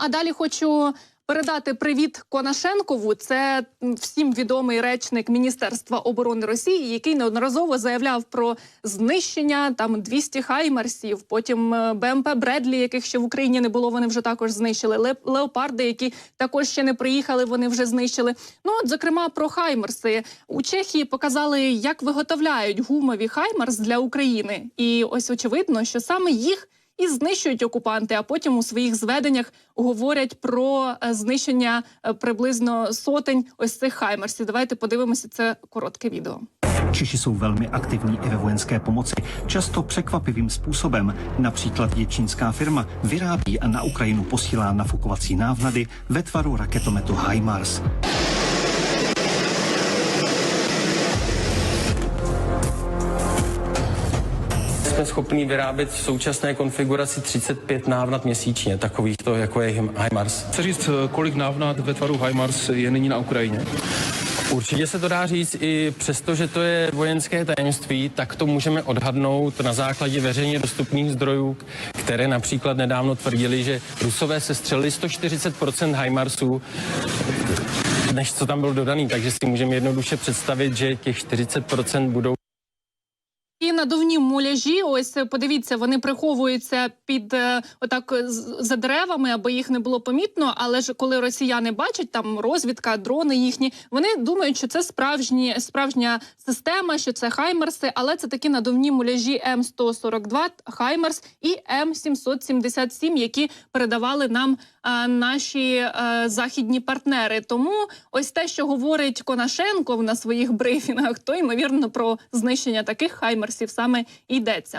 а далі хочу передати привіт Конашенкову. Це всім відомий речник Міністерства оборони Росії, який неодноразово заявляв про знищення там 200 хаймарсів. Потім е, БМП Бредлі, яких ще в Україні не було, вони вже також знищили. Леопарди, які також ще не приїхали, вони вже знищили. Ну от зокрема про хаймарси у Чехії показали, як виготовляють гумові хаймарс для України, і ось очевидно, що саме їх і знищують окупанти, а потім у своїх зведеннях говорять про е, знищення е, приблизно сотень ось цих хаймерсів. Давайте подивимося це коротке відео. Češi jsou velmi aktivní i ve vojenské pomoci, často překvapivým způsobem. Například je čínská firma vyrábí a na Ukrajinu posílá nafukovací návnady ve tvaru raketometu HIMARS. Jsme schopni vyrábět v současné konfiguraci 35 návnat měsíčně, takovýchto jako je HIMARS. Chce říct, kolik návnat ve tvaru HIMARS je nyní na Ukrajině? Určitě se to dá říct i přesto, že to je vojenské tajemství, tak to můžeme odhadnout na základě veřejně dostupných zdrojů, které například nedávno tvrdili, že Rusové se střelili 140% HIMARSů, než co tam byl dodaný, takže si můžeme jednoduše představit, že těch 40% budou І надувні муляжі, ось е, подивіться, вони приховуються під е, отак е, за деревами, аби їх не було помітно. Але ж коли росіяни бачать там розвідка, дрони їхні, вони думають, що це справжні справжня система, що це хаймерси, але це такі надувні муляжі М 142 Хаймерс і М 777 які передавали нам наші е, західні партнери. Тому ось те, що говорить Конашенков на своїх брифінгах, то ймовірно про знищення таких хаймерсів саме йдеться.